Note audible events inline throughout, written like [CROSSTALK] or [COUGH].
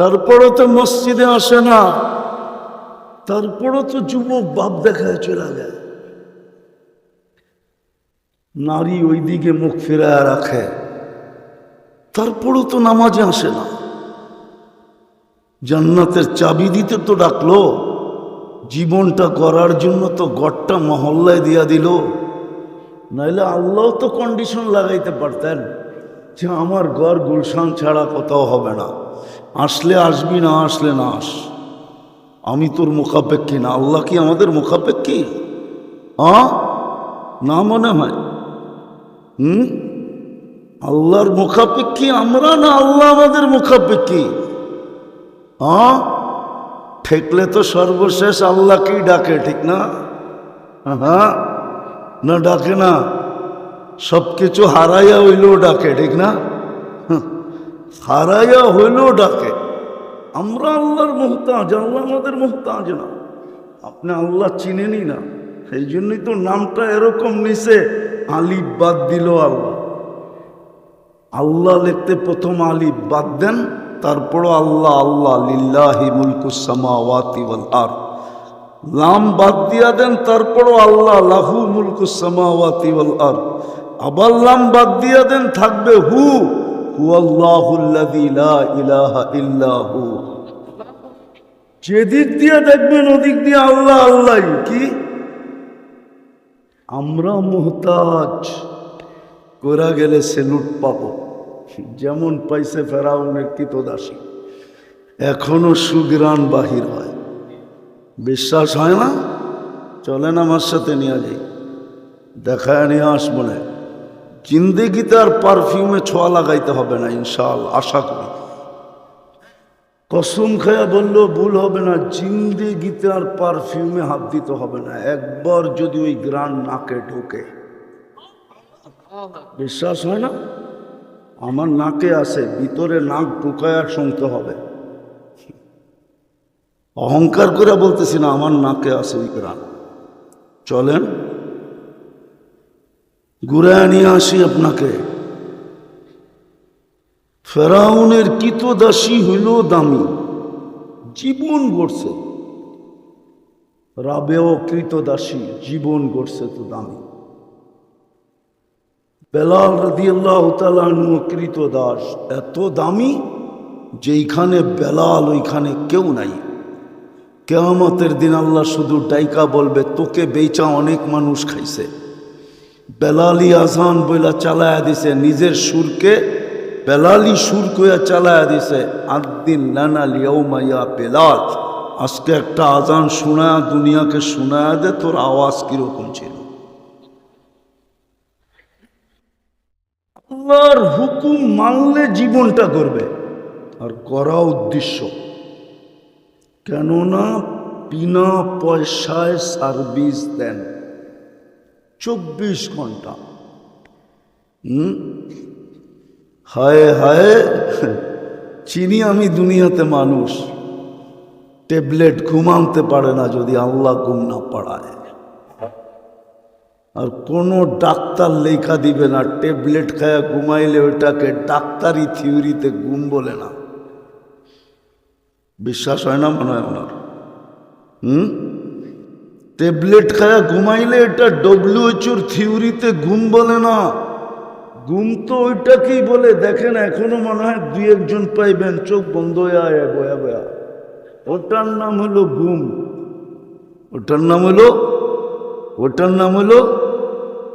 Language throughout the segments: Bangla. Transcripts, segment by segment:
তারপরও তো মসজিদে আসে না। তারপরও তো যুবক বাপ দেখায় চলে যায়। নারী ওই দিকে মুখ ফেরায় রাখে। তারপরও তো নামাজে আসে না। জান্নাতের চাবি দিতে তো ডাকলো। জীবনটা করার জন্য তো গড়টা মহল্লায় দিয়া দিল। নাইলে আল্লাহ তো কন্ডিশন লাগাইতে পারতেন যে আমার ঘর গুলশান ছাড়া কোথাও হবে না। আসলে আসবি না, আসলে না আস। আমি তোর মুখাপেক্ষী না, আল্লাহ কি আমাদের মুখাপেক্ষী? হ্যাঁ না মনে হয়। হুম? আল্লাহর মুখাপেক্ষী আমরা না আল্লাহ আমাদের মুখাপেক্ষী? হ্যাঁ ঠেকলে তো সর্বশেষ আল্লাহকেই ডাকে, ঠিক না? হ্যাঁ না ডাকে না সব কিছু হারাইয়া হইলেও ডাকে, ঠিক না? হারাইয়া হইলেও ডাকে। আমরা আল্লাহর মোহতাজ, আল্লাহ আমাদের মোহতাজ না। আপনি আল্লাহ চিনেনি না। সেই জন্যই তো নামটা এরকম নিছে, আলিফ বাদ দিল আল্লাহ। আল্লাহ লিখতে প্রথম আলিফ বাদ দেন, তারপরও আল্লাহ আল্লাহ, লিল্লাহি মুলকুসামাওয়াতি ওয়াল আর লাম বাদ দিয়া দেন, তারপরও আল্লাহ, লাহু মুলকুসামাওয়াতি ওয়াল আর আবার লাম বাদ দিয়া দেন, থাকবে হু। যেদিক দিয়ে দেখবেন, ওদিক দিয়ে আল্লাহ আল্লাহ কি? আমরা মোহতাজ। করা গেলে সেলুট পাবো। যেমন পাইছে ফেরাউনের কৃতদাসী এখনও সুগ্রাণ বাহির হয়। বিশ্বাস হয় না? চলেন আমার সাথে নিয়ে যাই। দেখায় নিয়ে আস বলে। জিন্দেগিতে আর পারফিউমে ছোঁয়া লাগাইতে হবে না ইনশাল আশা করি। কসম খায়া বললেও ভুল হবে না জিন্দেগিতে আর পারফিউমে হাত দিতে হবে না। একবার যদি ওই গ্রান নাকে ঢোকে। বিশ্বাস হয় না? আমার নাকে আছে, ভিতরে নাক ঢুকায় শুনতে হবে। অহংকার করে বলতেছি না, আমার নাকে আছে ওই গ্রান। চলেন ঘুরে নিয়ে আসি আপনাকে। ফেরাউনের কিতদাসী হইল দামি। জীবন গড়ছে। রাবেও কৃতদাসী, জীবন গড়ছে তো দামি। বেলাল রাদিয়াল্লাহু তাআলা আনহু কৃত দাস এত দামি যেইখানে বেলাল, ওইখানে কেউ নাই। কেয়ামতের দিন আল্লাহ শুধু ডাইকা বলবে, তোকে বেচা অনেক মানুষ খাইছে। বেলালি আজান বইলা চালায়া দিছে, নিজের সুরকে বেলালি সুর কইয়া চালায়া দিছে, আদিন লানা লিয়াউমাইয়া বেলাল, আজকে একটা আজান শোনায়া, দুনিয়াকে শোনায়া দে, তোর আওয়াজ কীরকম ছিল? আল্লাহর হুকুম মানলে জীবনটা করবে আর করা উদ্দেশ্য। কেননা বিনা পয়সায় সার্ভিস দেন। চব্বিশ ঘণ্টা। হায় হায়। চিনি আমি দুনিয়াতে মানুষ। ট্যাবলেট ঘুমাতে পারে না যদি আল্লাহ ঘুম না পাড়ায়। আর কোনো ডাক্তার লেখা দিবে না, ট্যাবলেট খায়া ঘুমাইলে ওইটাকে ডাক্তারি থিওরিতে ঘুম বলে না। বিশ্বাস হয় না মনে হয় ওনার? হুম? ট্যাবলেট খায়া ঘুমাইলে এটা ডব্লিউএচওর থিওরিতে ঘুম বলে না। ঘুম তো ওইটাকেই বলে। দেখেন, এখনও মনে হয় দুই একজন পাইবেন। চোখ বন্ধ হয়ে বয়া বয়া। ওটার নাম হলো ঘুম। ওটার নাম হলো, ওটার নাম হলো,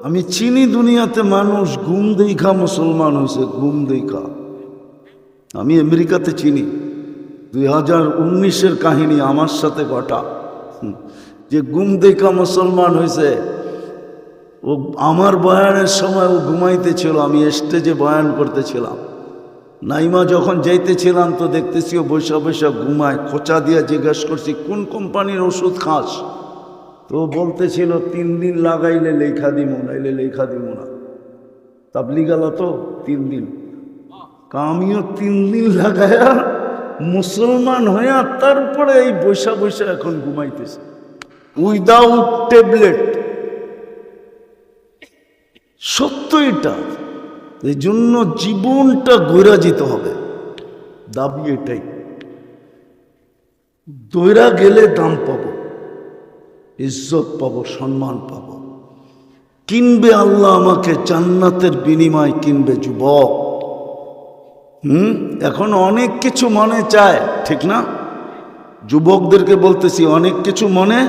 আমি চিনি দুনিয়াতে মানুষ, ঘুম দেখা মুসলমান হয়েছে ঘুম দেখা। আমি আমেরিকাতে চিনি। দুই হাজার উনিশের কাহিনী আমার সাথে ঘটা। যে গুম দেখা মুসলমান হয়েছে, ও আমার বয়ানের সময় ও ঘুমাইতেছিল, আমি স্টেজে বয়ান করতেছিলাম। নাইমা যখন যাইতেছিলাম, তো দেখতেছি ও বৈশা বৈশা ঘুমায়, খোঁচা দিয়ে জিজ্ঞেস করছি, কোন কোম্পানির ওষুধ খাস? তো বলতেছিল, তিন দিন লাগাইলে লেখা দিব নাইলে লেখা দিব না। গেল তো, তিন দিন। আমিও তিন দিন লাগায়া মুসলমান হইয়া তারপরে এই বৈশা বৈশা এখন ঘুমাইতেছে। উইদাউট ট্যাবলেট সত্য এটা এই জন্য জীবনটা গড়া যেতে হবে। দাবি এটাই। দৈরা গেলে দাম পাবো, ইজ্জত পাবো, সম্মান পাবো। কিনবে আল্লাহ আমাকে, জান্নাতের বিনিময় কিনবে যুবক। হুম? এখন অনেক কিছু মনে চায়, ঠিক না? যুবকদেরকে বলতেছি, অনেক কিছু মনে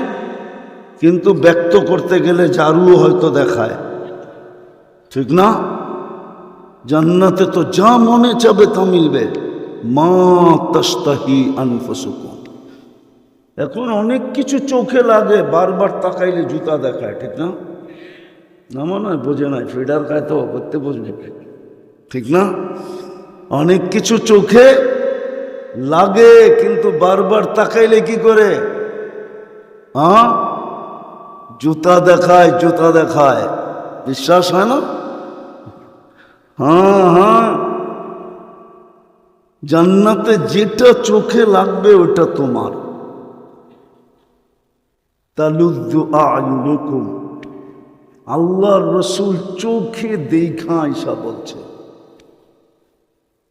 কিন্তু ব্যক্ত করতে গেলে জারুও হয়তো দেখায়। ঠিক না? জান্নাতে তো যা মনে চাবে তা মিলবে। মা এখন অনেক কিছু চোখে লাগে, বারবার তাকাইলে জুতা দেখায়, ঠিক না? না মনে হয় বোঝে নাই, ফিডার খায় তো করতে বুঝবে ঠিক না? অনেক কিছু চোখে লাগে, কিন্তু বারবার তাকাইলে কি করে? হ্যাঁ জুতা দেখায় জুতা দেখায়। বিশ্বাস হয় না? হ্যাঁ হ্যাঁ। জান্নাতে যেটা চোখে লাগবে ওটা তোমার। আল্লাহর রসুল চোখে দেখা ঈশা বলছে।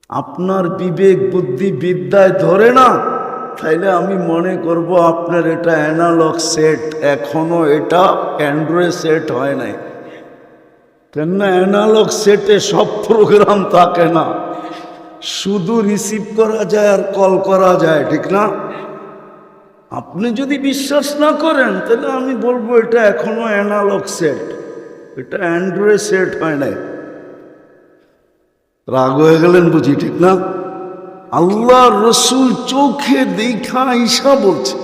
আপনার বিবেক, বুদ্ধি, বিদ্যায় ধরে না। তাইলে আমি মনে করব আপনার এটা অ্যানালগ সেট এখনও এটা অ্যান্ড্রয়েড সেট হয় নাই। কেননা অ্যানালগ সেটে সব প্রোগ্রাম থাকে না। শুধু রিসিভ করা যায় আর কল করা যায়, ঠিক না? আপনি যদি বিশ্বাস না করেন, তাহলে আমি বলব এটা এখনও অ্যানালগ সেট এটা অ্যান্ড্রয়েড সেট হয় নাই। রাগ হয়ে গেলেন বুঝি, ঠিক না? আল্লাহ রসুল চোখে দেখা ঈশা বলছে।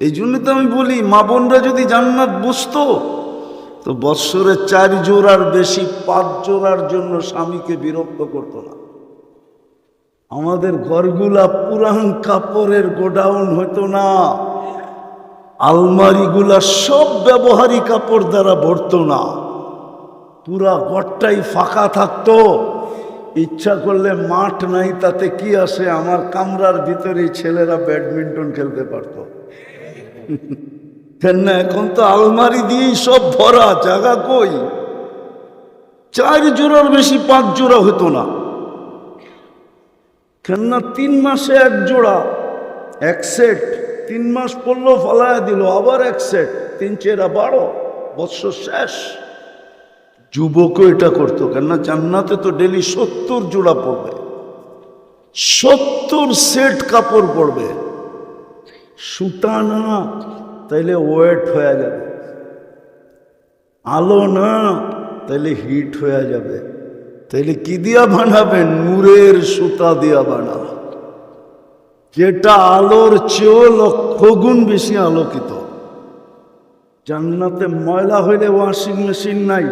এই জন্য তো আমি বলি, মা বোনরা যদি জান্নাত বসতো তো বৎসরে চার জোড়ার বেশি, পাঁচ জোড়ার জন্য স্বামীকে বিরক্ত করতো না। আমাদের ঘরগুলা পুরান কাপড়ের গোডাউন হতো না। আলমারিগুলা সব ব্যবহারী কাপড় দ্বারা ভরতো না। পুরা ঘরটাই ফাঁকা থাকতো। ইচ্ছা করলে মাঠ নাই, তাতে কি আসে আমার কামরার ভিতরে ছেলেরা ব্যাডমিন্টন খেলতে পারত। [LAUGHS] না এখন তো আলমারি দিয়েই সব ভরা, জায়গা কই? চার জোড়ার বেশি পাঁচ জোড়া হতো না। কেননা তিন মাসে এক জোড়া, এক সেট। তিন মাস পড়ল ফলায় দিল, আবার এক সেট। তিন চেরা বারো, বৎসর শেষ। যুবকও এটা করতো, কেননা জান্নাতে তো ডেলি সত্তর জোড়া পড়বে। সত্তর সেট কাপড় পড়বে। সুতা না, তাইলে ওয়েট হয়ে যাবে। আলো না, তাইলে হিট হয়ে যাবে। তাইলে কি দিয়া বানাবেন? নূরের সুতা দিয়া বানাবেন যেটা আলোর চেয়েও লক্ষ গুণ বেশি আলোকিত। জান্নাতে ময়লা হইলে ওয়াশিং মেশিন নাই।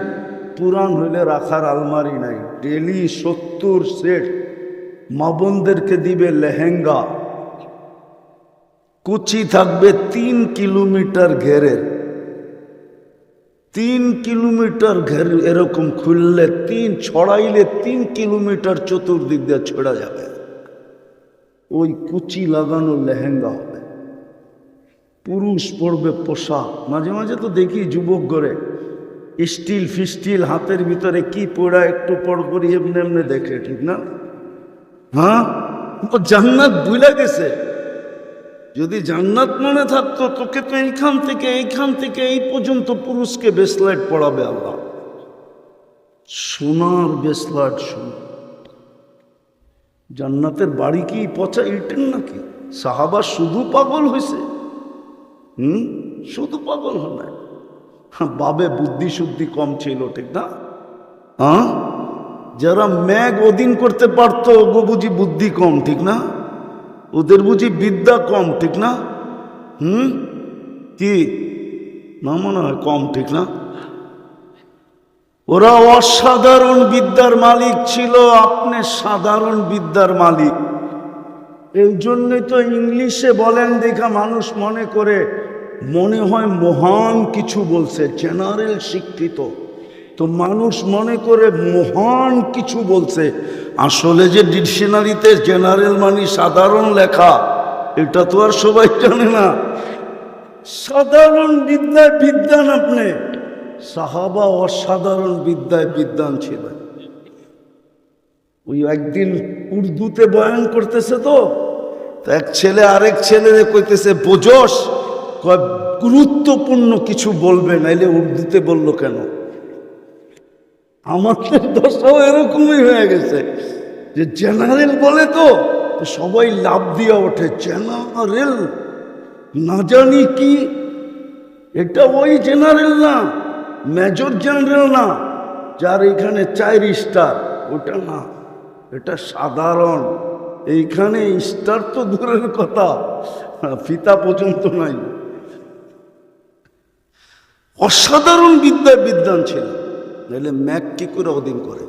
পুরান হইলে রাখার আলমারি নাই। ডেলি সত্তর সেট মা বোনদেরকে দিবে লেহেঙ্গা। কুচি থাকবে তিন কিলোমিটার ঘেরের। তিন কিলোমিটার ঘের এরকম খুললে তিন, ছড়াইলে তিন কিলোমিটার চতুর্দিক দিয়ে ছড়া যাবে। ওই কুচি লাগানো লেহেঙ্গা হবে। পুরুষ পড়বে পোশাক। মাঝে মাঝে তো দেখি যুবক করে স্টিল ফিস্টিল হাতের ভিতরে কি পড়া একটু পর করি এমনি এমনি দেখে ঠিক না? হ্যাঁ? জান্নাত ভুলে গেছে। যদি জান্নাত মনে থাকতো তোকে তো এইখান থেকে এইখান থেকে এই পর্যন্ত পুরুষকে বেসলাইট পড়াবে আল্লাহ। সোনার বেসলাইট সোনা। জান্নাতের বাড়ি কি পচা ইটেন নাকি? সাহাবা শুধু পাগল হয়েছে হুম? শুধু পাগল হ্যাঁ, [LAUGHS] বাবে বুদ্ধি শুদ্ধি কম ছিল, ঠিক না? হ্যাঁ? যারা ম্যাগ অধীন করতে পারতো গো বুঝি বুদ্ধি কম, ঠিক না? ওদের বুঝি বিদ্যা কম, ঠিক না? হুম? কি? না মনে হয় কম, ঠিক না? ওরা অসাধারণ বিদ্যার মালিক ছিল, আপনি সাধারণ বিদ্যার মালিক। এই জন্যই তো ইংলিশে বলেন, দেখা মানুষ মনে করে মনে হয় মহান কিছু বলছে জেনারেল শিক্ষিত। তো মানুষ মনে করে মহান কিছু বলছে। আসলে যে ডিকশনারিতে জেনারেল মানে সাধারণ লেখা, এটা তো আর সবাই জানে না। সাধারণ বিদ্যায় বিদ্যান আপনি। সাহাবা অসাধারণ বিদ্যায় বিদ্যান ছিলেন। ওই একদিন উর্দুতে বয়ান করতেছে তো এক ছেলে আরেক ছেলে কইতেছে, বোঝস গুরুত্বপূর্ণ কিছু বলবে, নাইলে উর্দুতে বলল কেন? আমাদের দশাও এরকমই হয়ে গেছে যে জেনারেল বলে তো সবাই লাভ দিয়ে ওঠে জেনারেল না জানি কি, এটা ওই জেনারেল না মেজর জেনারেল না, যার এখানে চার স্টার ওটা না, এটা সাধারণ, এইখানে স্টার তো দূরের কথা, ফিতা পর্যন্ত নাই। অসাধারণ বিদ্যায় বিদ্যান ছিল। নাহলে ম্যাক কি করে ওদিন করে?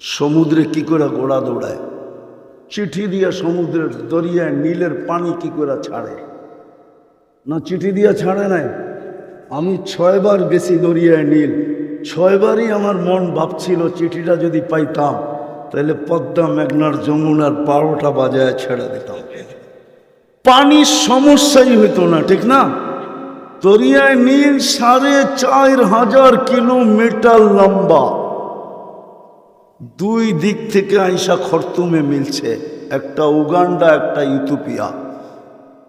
সমুদ্রে কি করে গোড়া দৌড়ায়? চিঠি দিয়া সমুদ্রের দরিয়ায় নীলের পানি কি করে ছাড়ে? না চিঠি দিয়া ছাড়ে নাই? আমি ছয়বার গেছি দরিয়ায় নীল। ছয়বারই আমার মন ভাবছিল চিঠিটা যদি পাইতাম, তাহলে পদ্মা মেঘনার যমুনার বারোটা বাজায় ছেড়ে দিতাম। পানির সমস্যাই হইতো না, ঠিক না? দরিয়ায় নীল সাড়ে চার হাজার কিলোমিটার লম্বা। দুই দিক থেকে আইসা খরতুমে মিলছে, একটা উগান্ডা, একটা ইথোপিয়া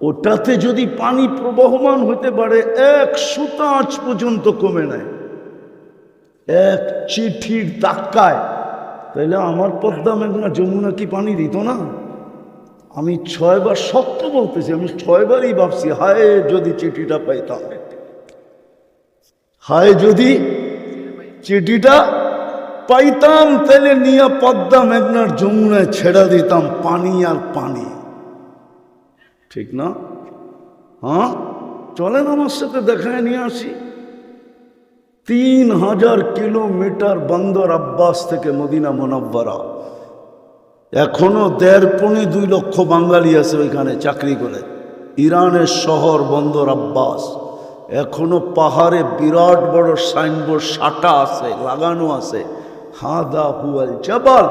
ওটাতে যদি পানি প্রবহমান হতে পারে, এক সুতা পর্যন্ত কমে নেয়। এক চিঠির ধাক্কায়। তাহলে আমার পদ্মা মেঘনা যমুনা কি পানি দিত না? আমি ছয়বার সত্য বলতেছি, আমি ছয়বারই ভাবছি, হায় যদি চিঠিটা পাইতাম। হায় যদি চিঠিটা পাইতাম, তাহলে নিয়ে পদ্মা মেঘনার যমুনায় ছেড়া দিতাম, পানি আর পানি। ঠিক না? হ্যাঁ? চলেন আমার সাথে দেখায় নিয়ে আসি। তিন হাজার কিলোমিটার বন্দর আব্বাস থেকে মদিনা মোনাব্বারা। এখনও দেড় পৌনে দুই লক্ষ বাঙালি আছে ওইখানে চাকরি করে। ইরানের শহর বন্দর আব্বাস। এখনও পাহাড়ে বিরাট বড় সাইনবোর্ড সাটা আছে, লাগানো আছে। হাদা হুয়াল জাবাল,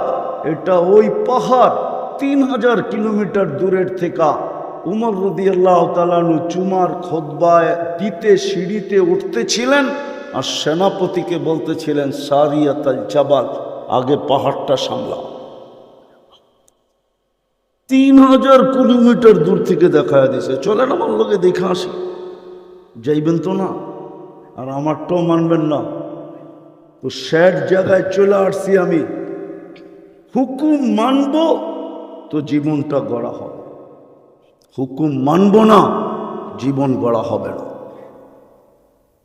এটা ওই পাহাড় তিন হাজার কিলোমিটার দূরের থেকে। উমর রদি আল্লাহ তালানু চুমার খোদবায় দিতে, সিঁড়িতে উঠতেছিলেন আর সেনাপতিকে বলতেছিলেন সারিয়াতাল জাবাল, আগে পাহাড়টা সামলাও। তিন হাজার কিলোমিটার দূর থেকে দেখা দিছে। চলেন আমার লোকে দেখে আসি। যাইবেন তো না? আর আমারটাও মানবেন না। তো স্যাড জায়গায় চলে আসছি আমি। হুকুম মানব তো জীবনটা গড়া হবে। হুকুম মানব না, জীবন গড়া হবে না।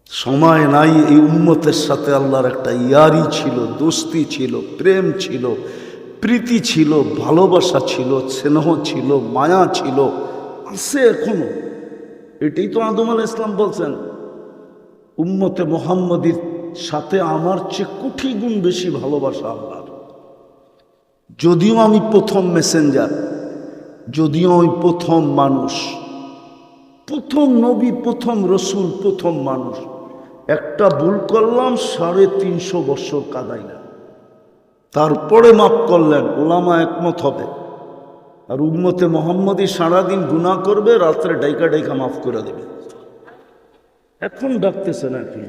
সময় নাই, এই উম্মতের সাথে আল্লাহর একটা ইয়ারি ছিল, দোস্তি ছিল, প্রেম ছিল। প্রীতি ছিল, ভালোবাসা ছিল, স্নেহ ছিল, মায়া ছিল। আছে এখনও। এটাই তো আদম আল ইসলাম বলছেন, উম্মতে মোহাম্মদীর সাথে আমার চেয়ে কোটি গুণ বেশি ভালোবাসা আল্লাহর। যদিও আমি প্রথম মেসেঞ্জার যদিও আমি প্রথম মানুষ, প্রথম নবী, প্রথম রসুল, প্রথম মানুষ, একটা ভুল করলাম, সাড়ে তিনশো বছর কাদাইলাম। তারপরে মাফ করলেন, ওলামা একমত হবে। আর উম্মতে মোহাম্মদী সারাদিন গুণা করবে, রাত্রে ডাইকা ডাইকা মাফ করে দেবে। এখন ডাকতেছে না কি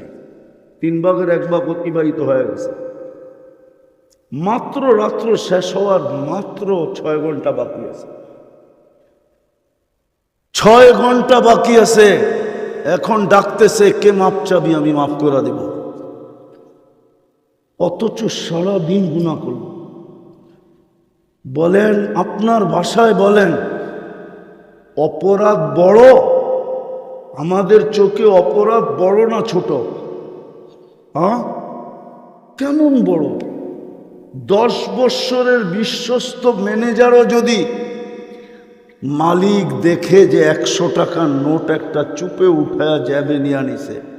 তিন ভাগের এক ভাগ অতিবাহিত হয়ে গেছে। মাত্র রাত্র শেষ হওয়ার মাত্র ছয় ঘণ্টা বাকি আছে। ছয় ঘণ্টা বাকি আছে। এখন ডাকতেছে, কে মাপ চাবি আমি মাফ করে দেব? অথচ সারা দিন গুণা করল। বলেন, আপনার ভাষায় বলেন, অপরাধ বড়, আমাদের চোখে অপরাধ বড় না ছোট? হ্যাঁ? কেমন বড়? দশ বৎসরের বিশ্বস্ত ম্যানেজারও যদি মালিক দেখে যে একশো টাকার নোট একটা চুপে উঠায়া যাবে নিয়ে নিছে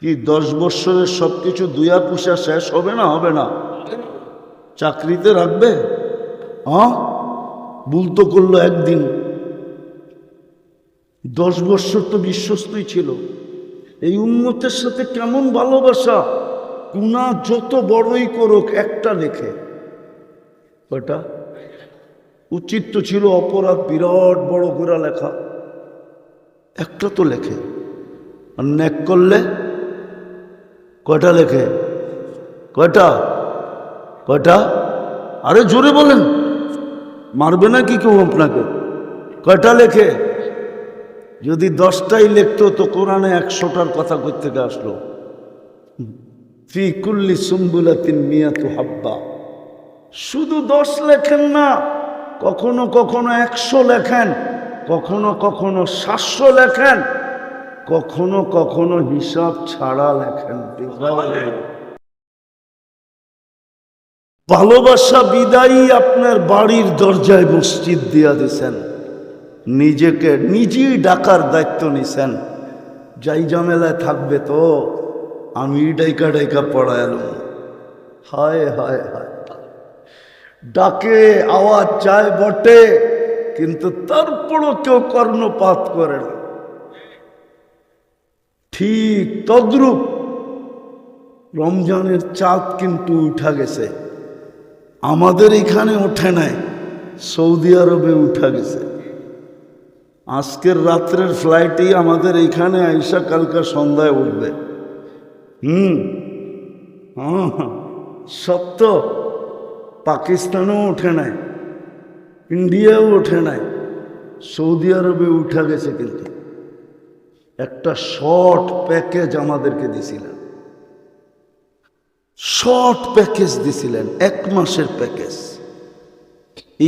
কি দশ বৎসরের সব কিছু দুয়া পুষা শেষ হবে না হবে না? চাকরিতে রাখবে? হ্যাঁ ভুল তো করল একদিন। দশ বৎসর তো বিশ্বস্তই ছিল। এই উন্নতের সাথে কেমন ভালোবাসা? গুণা যত বড়ই করুক, একটা লেখে। ওটা উচিত তো ছিল অপরাধ, বিরাট বড় করে লেখা। একটা তো লেখে। আর ন্যাক করলে কয়টা লেখে? কয়টা? কয়টা? আরে জোরে বলেন। মারবে না কি কেউ আপনাকে? কয়টা লেখে? যদি দশটাই লিখতো তো কোরআনে একশোটার কথা থেকে আসলো? ফি কুল্লি সুম্বুলাতিন মিয়াতু হাব্বা। শুধু দশ লেখেন না, কখনো কখনো একশো লেখেন, কখনো কখনো সাতশো লেখেন। কখনো কখনো হিসাব ছাড়া লেখেন ভালোবাসা বিদায়ী আপনার বাড়ির দরজায় মসজিদ দিয়া দিছেন। নিজেকে নিজেই ডাকার দায়িত্ব নিছেন। যাই ঝামেলায় থাকবে তো আমি ডাইকা ডাইকা পড়াইলাম হায় হায় হায়। ডাকে, আওয়াজ যায় বটে, কিন্তু তারপরও কেউ কর্ণপাত করে না। ঠিক তদ্রূপ রমজানের চাঁদ কিন্তু উঠা গেছে। আমাদের এখানে ওঠে নাই, সৌদি আরবে উঠা গেছে। আজকের রাত্রের ফ্লাইটেই আমাদের এখানে আইসা কালকা সন্ধ্যায় উঠবে। হুম সত্য। পাকিস্তানও ওঠে নাই, ইন্ডিয়াও ওঠে নাই, সৌদি আরবে উঠা গেছে কিন্তু। একটা শর্ট প্যাকেজ আমাদেরকে দিছিলেন। শর্ট প্যাকেজ দিছিলেন, এক মাসের প্যাকেজ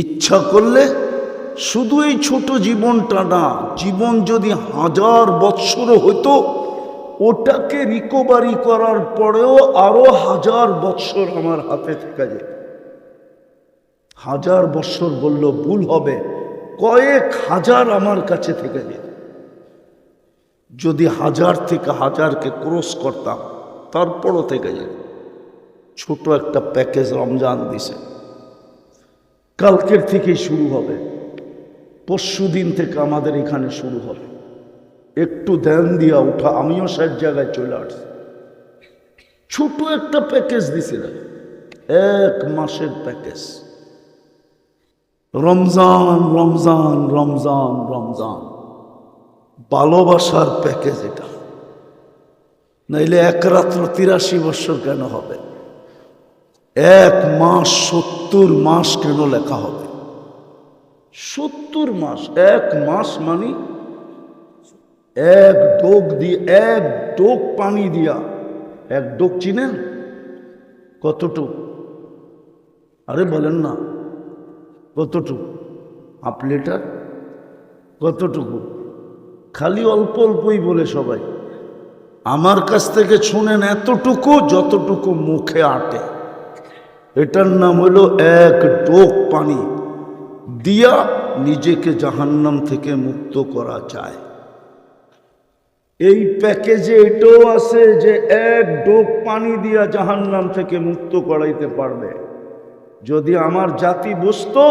ইচ্ছা করলে শুধু এই ছোট জীবনটা না, জীবন যদি হাজার বৎসরও হতো ওটাকে রিকভারি করার পরেও আরও হাজার বৎসর আমার হাতে থাকা যায় হাজার বৎসর বলল, ভুল হবে। কয়েক হাজার আমার কাছে থেকে যেত। যদি হাজার থেকে হাজারকে ক্রস করতাম, তারপরও থেকে যেত। ছোট একটা প্যাকেজ রমজান দিছে। কালকের থেকেই শুরু হবে। পরশু দিন থেকে আমাদের এখানে শুরু হবে। একটু ধ্যান দিয়া উঠা, আমিও সব জায়গায় চলে আসছি। ছোট একটা প্যাকেজ দিছিলেন এক মাসের প্যাকেজ। রমজান রমজান রমজান রমজান। ভালোবাসার প্যাকেজ এটা। নাইলে এক রাত্র তিরাশি বছর কেন হবে? এক মাস সত্তর মাস কেন লেখা হবে? সত্তর মাস, এক মাস মানে এক ডোক দিয়ে, এক ডোক পানি দিয়া, এক ডোক চিনেন? কতটুক? আরে বলেন না, কতটুক? Half litre? কতটুকু? খালি অল্প অল্পই বলে সবাই। আমার কাছ থেকে শুনেন এতটুকু যতটুকু মুখে আটে। এটার নাম হলো এক ডোক পানি দিয়া নিজেকে জাহান্নাম থেকে মুক্ত করা যায় এই প্যাকেজে এটাও আছে যে এক ডোক পানি দিয়া জাহান্নাম থেকে মুক্ত করাইতে পারবে। যদি আমার জাতি বুঝতো,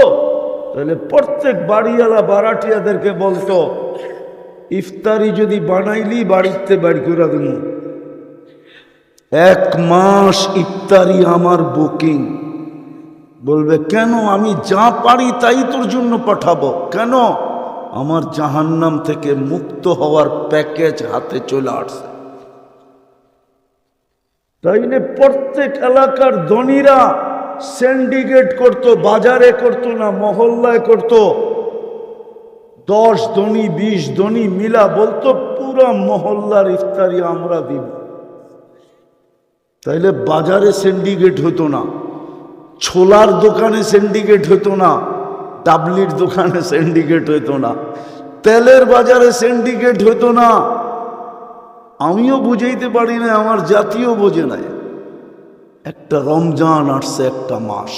তাহলে প্রত্যেক বাড়িওয়ালা বারাটিয়াদেরকে বলতো ইফতারি যদি বানাইলি, বাড়িতে বাড়ি করে দেব। এক মাস ইফতারি আমার বুকিং। বলবে, কেন? আমি যা পারি তাই তোর জন্য পাঠাবো। কেন? আমার জাহান্নাম থেকে মুক্ত হওয়ার প্যাকেজ হাতে চলে আসছে। তাইলে প্রত্যেক এলাকার ধনীরা সিন্ডিকেট করত, বাজারে করত না, মহল্লায় করত। দশ ধনী, বিশ ধনী মিলা বলতো, পুরা মহল্লার ইফতারি আমরা দিব। তাইলে বাজারে সিন্ডিকেট হতো না, ছোলার দোকানে সিন্ডিকেট হতো না, ডাবলির দোকানে সিন্ডিকেট হতো না, তেলের বাজারে সিন্ডিকেট হতো না। আমিও বুঝাইতে পারি না আমার জাতীয় বোঝে নাই। একটা রমজান আসছে একটা মাস,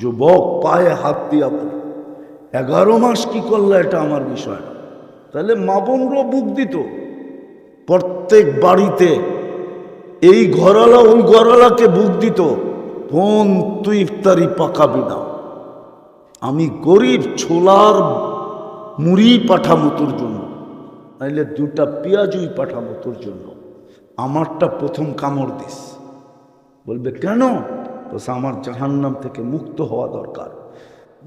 যুবক পায়ে হাত দিয়া এগারো মাস কি করলে এটা আমার বিষয় না। তাহলে মা বোনরাও বুক দিত, প্রত্যেক বাড়িতে এই ঘরালা ওই ঘরালাকে বুক দিত, বোন, তুই ইফতারি পাকাবি না। আমি গরিব ছোলার মুড়ি পাঠামো তোর জন্য, নাইলে দুটা পেঁয়াজুই পাঠাবো তোর জন্য। আমারটা প্রথম কামড় দিস। বলবে, কেন? বলছে, আমার জাহান্নাম থেকে মুক্ত হওয়া দরকার।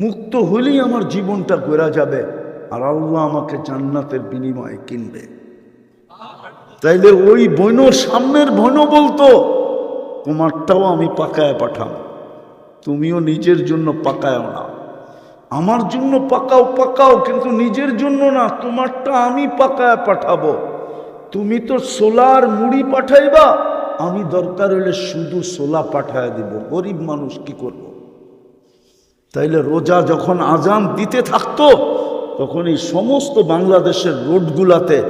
মুক্ত হলেই আমার জীবনটা গড়া যাবে। আর আল্লাহ আমাকে জান্নাতের বিনিময়ে কিনবে। তাইলে ওই বইনোর সামনের বইনও বলতো, তোমারটাও আমি পাকায় পাঠাম। তুমিও নিজের জন্য পাকায়ও না। আমার জন্য পাকাও পাকাও, কিন্তু নিজের জন্য না, তোমারটা আমি পাকায় পাঠাবো। তুমি তো সোলার মুড়ি পাঠাইবা, আমি দরকার হলে শুধু সোলা পাঠায় দিব। গরিব মানুষ কি করব। তাইলে রোজা যখন আজান দিতে থাকতো, তখন এই সমস্ত বাংলাদেশের রোডগুলাতে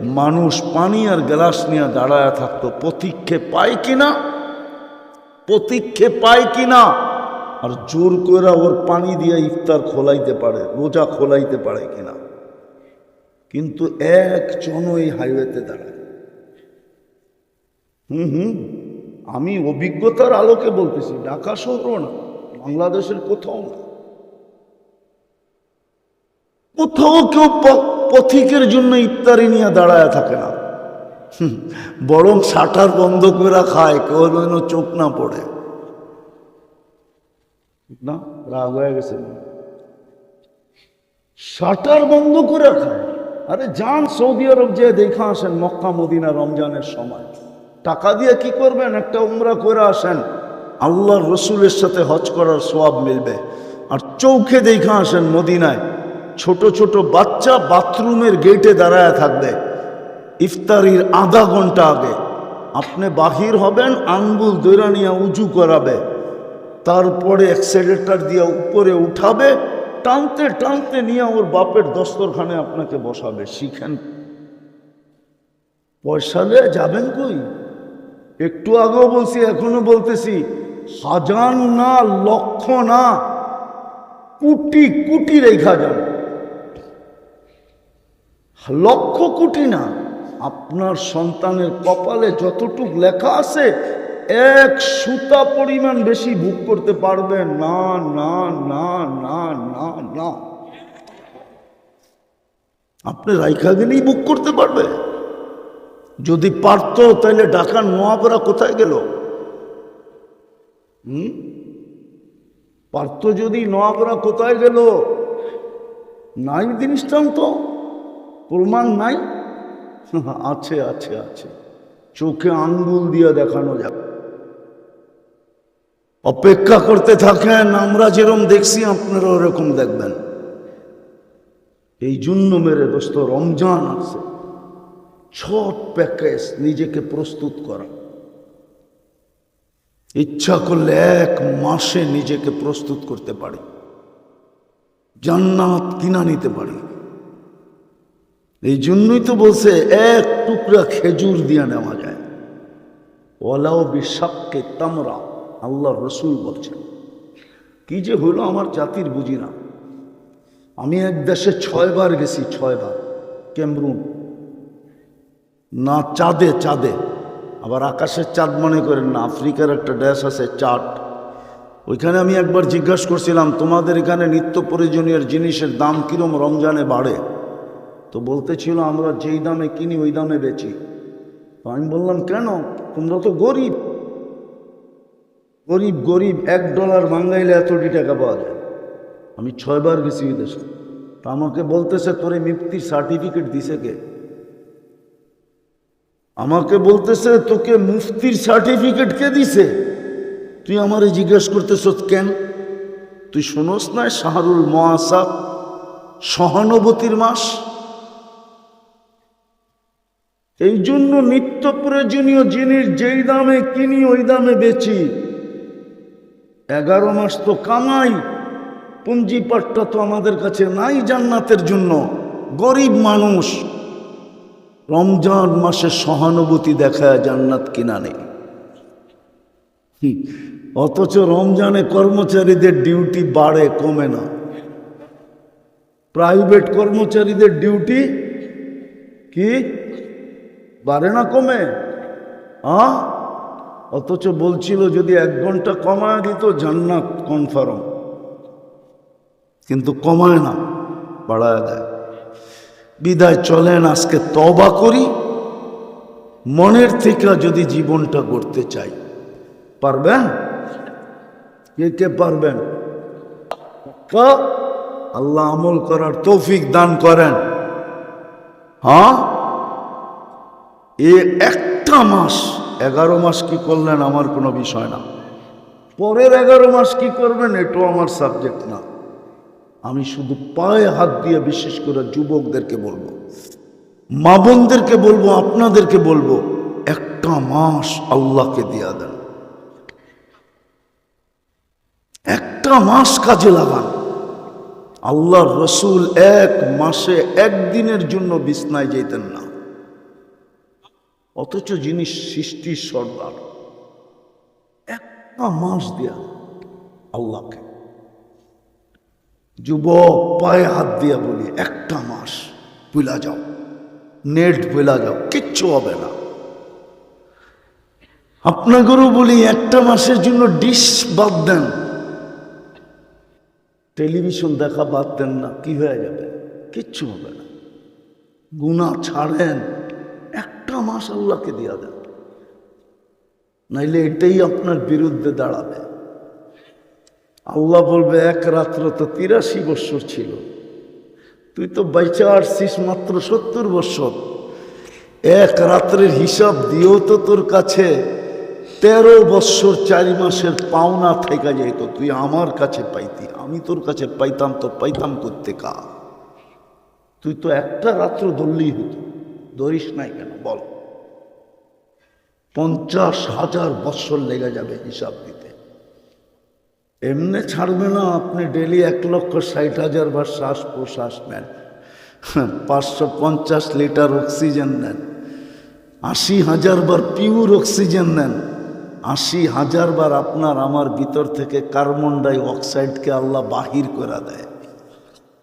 মানুষ পানি আর গ্লাস নিয়ে দাঁড়ায় থাকতো। প্রতীক্ষে পায় কিনা? প্রতীক্ষে পায় কিনা? আর জোর করে ওর পানি দিয়ে ইফতার খোলাইতে পারে, রোজা খোলাইতে পারে কিনা? কিন্তু একজন ওই হাইওয়েতে দাঁড়ায়। হুম হুম, আমি অভিজ্ঞতার আলোকে বলতেছি, ঢাকা শহরও না। বাংলাদেশের কোথাও না কোথাও কেউ পথিকের জন্য ইফতারি নিয়ে দাঁড়ায় থাকে না। বরং শাটার বন্ধ করে খায়, কেউ যেন চোখ না পড়ে। না, রাগ হয়ে গেছে। শাটার বন্ধ করে খায়। আরে যান, সৌদি আরব যে দেখা আসেন মক্কা মদিনা রমজানের সময়। টাকা দিয়ে কি করবেন? একটা উমরা করে আসেন। আল্লাহর রসুলের সাথে হজ করার সোয়াব মিলবে। আর চৌখে দেখা আসেন মদিনায়, ছোট ছোট বাচ্চা বাথরুমের গেটে দাঁড়ায় থাকবে। ইফতারির আধা ঘণ্টা আগে। আপনি বাহির হবেন, আঙ্গুল দৈরা নিয়ে উঁচু করাবে। তারপরে অ্যাক্সেলেটার দিয়ে উপরে উঠাবে, টানতে টানতে নিয়ে ওর বাপের দস্তরখানে আপনাকে বসাবে। শিখেন। পয়সা যাবেন কই? একটু আগেও বলছি, এখনও বলতেছি। হাজার না লক্ষ না কোটি কোটি রেখা যান। লক্ষ কোটি না, আপনার সন্তানের কপালে যতটুক লেখা আছে, এক সুতা পরিমাণ বেশি বুক করতে পারবে না না না না না না। আপনি রাইখা গেলেই বুক করতে পারবে যদি পারতো, তাহলে ঢাকার নোয়াপড়া কোথায় গেল? হুম? পারতো যদি নোয়াপড়া কোথায় গেল? নাই দৃষ্টান্ত। প্রমাণ নাই? [LAUGHS] আছে আছে আছে। চোখে আঙ্গুল দিয়ে দেখানো যাবে অপেক্ষা করতে থাকেন, আমরা যেরকম দেখছি আপনারা ওরকম দেখবেন। এই জন্য মেরে দোস্ত, রমজান আছে ছট প্যাকেজ নিজেকে প্রস্তুত করা। ইচ্ছা করলে এক মাসে নিজেকে প্রস্তুত করতে পারি। জান্নাত কিনা নিতে পারি। এই জন্যই তো বলছে, এক টুকরা খেজুর দিয়ে নেওয়া যায়। ওলাও বিশ্বাক্কে তামরা আল্লাহ রসুল বলছেন। কি যে হলো আমার জাতির বুঝি না আমি এক দেশে ছয়বার গেছি, ছয়বার। ক্যামরুন। না চাঁদে চাঁদে। আবার আকাশের চাঁদ মনে করেন না, আফ্রিকার একটা ড্যাশ আছে চাট ওইখানে আমি একবার জিজ্ঞাসা করছিলাম, তোমাদের এখানে নিত্য প্রয়োজনীয় জিনিসের দাম কিরম রমজানে বাড়ে? তো বলতেছিল, আমরা যেই দামে কিনি, ওই দামে বেচি। আমি বললাম, কেন? তোমরা তো গরিব। গরিব গরিব, এক ডলার বাঙ্গাইলে এতটি টাকা পাওয়া যায়। আমি ছয়বার গেছি দেশে। তা আমাকে বলতেছে, তোরে মুক্তির সার্টিফিকেট দিছে কে? আমাকে বলতেছে, তোকে মুফতির সার্টিফিকেট কে দিছে? তুই আমারে জিজ্ঞেস করতেছ, কেন? তুই শোনস না, শাহরুল মহাসাব সহানুভূতির মাস? এই জন্য নিত্য প্রয়োজনীয় জিনিস যেই দামে কিনি, ওই দামে বেচি। এগারো মাস তো কামাই পুঞ্জিপাটটা তো আমাদের কাছে নাই জান্নাতের জন্য। গরিব মানুষ। রমজান মাসে সহানুভূতি দেখায় জান্নাত কিনা নেই। অথচ রমজানে কর্মচারীদের ডিউটি বাড়ে, কমে না। প্রাইভেট কর্মচারীদের ডিউটি কি? বাড়ে না, কমে? আ? অথচ বলছিল যদি এক ঘণ্টা কমায় দিত, জান্নাত কনফার্ম কিন্তু কমায় না, বাড়ায় দেয়। বিদায় চলেন, আজকে তবা করি। মনের থেকে যদি জীবনটা গড়তে চাই, পারবেন? কে কে পারবেন? আল্লাহ আমল করার তৌফিক দান করেন। হ্যাঁ? এ একটা মাস, এগারো মাস কি করলেন আমার কোনো বিষয় না। পরের এগারো মাস কি করবেন, এটাও আমার সাবজেক্ট না। আমি শুধু পায়ে হাত দিয়ে বিশেষ করে যুবকদেরকে বলব মা বোনদেরকে বলব, আপনাদেরকে বলব, একটা মাস আল্লাহকে দিয়া দেন। একটা মাস কাজে লাগান। আল্লাহর রসুল এক মাসে একদিনের জন্য বিছনায় যেতেন না। অথচ যিনি সৃষ্টির সর্দার, একটা মাস দেয়া আল্লাহকে। যুবক পায়ে হাত দিয়া বলি, একটা মাস বুলা যাও, নেট বুলা যাও, কিচ্ছু হবে না। আপনাদেরও বলি, একটা মাসের জন্য ডিশ বাদ দেন। টেলিভিশন দেখা বাদ দেন না, কি হয়ে যাবে? কিচ্ছু হবে না। গুণা ছাড়েন, একটা মাস আল্লাহকে দিয়া দেন। নাইলে এটাই আপনার বিরুদ্ধে দাঁড়াবে। আল্লাহ বলবে, এক রাত্র তো তিরাশি বৎসর ছিল। তুই তো বাইচা আসছিস মাত্র সত্তর বৎসর। এক রাত্রের হিসাব দিয়েও তো তোর কাছে তেরো বৎসর চারি মাসের পাওনা থেকে যেত। তুই আমার কাছে পাইতি, আমি তোর কাছে পাইতাম, তো পাইতাম করতে কা তুই তো একটা রাত্র ধরলেই হতো। ধরিস নাই কেন? বল। পঞ্চাশ হাজার বৎসর লেগে যাবে হিসাব দিতে। এমনি ছাড়বে না, আপনি ডেলি এক লক্ষ ষাট হাজার বার শ্বাস প্রশ্বাস নেন। পাঁচশো পঞ্চাশ লিটার অক্সিজেন নেন। আশি হাজার বার পিওর অক্সিজেন নেন। আশি হাজার বার আপনার, আমার ভিতর থেকে কার্বন ডাই অক্সাইডকে আল্লাহ বাহির করে দেয়।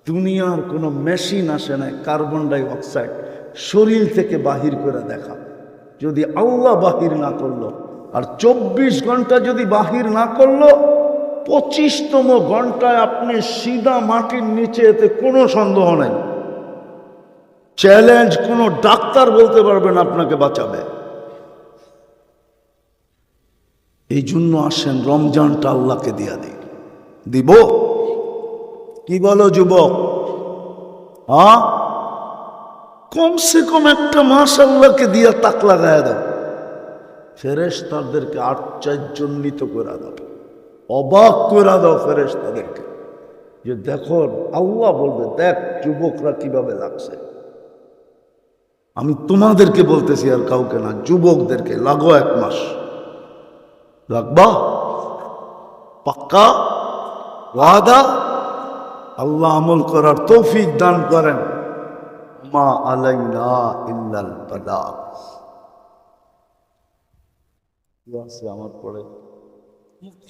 দুনিয়ার কোনো মেশিন আসে না কার্বন ডাই অক্সাইড শরীর থেকে বাহির করে দেখা। যদি আল্লাহ বাহির না করল, আর চব্বিশ ঘণ্টা যদি বাহির না করল পঁচিশতম ঘন্টায় আপনি সিধা মাটির নিচে এতে কোনো সন্দেহ নেই। চ্যালেঞ্জ, কোনো ডাক্তার বলতে পারবেন আপনাকে বাঁচাবে। এই জন্য আসেন, রমজানটা আল্লাহকে দিয়া দিই দিব? কি বলো যুবক? হ্যাঁ? কমসে কম একটা মাস আল্লাহকে দিয়া তাক লাগায় দাও। ফেরেস তাদেরকে আশ্চর্যজনিত করে দাও। অবাক করে দাও ফেরেস তাদেরকে যে দেখো আল্লাহ বলবে, দেখ যুবকরা কীভাবে লাগছে? আমি তোমাদেরকে বলতেছি আর কাউকে না, যুবকদেরকে, লাগো এক মাস। লাগবা? পাক্কা? ওয়াদা? আল্লাহ আমল করার তৌফিক দান করেন। মা আলাইনা ইল্লাল বালা। আছে আমার পরে। মুক্তি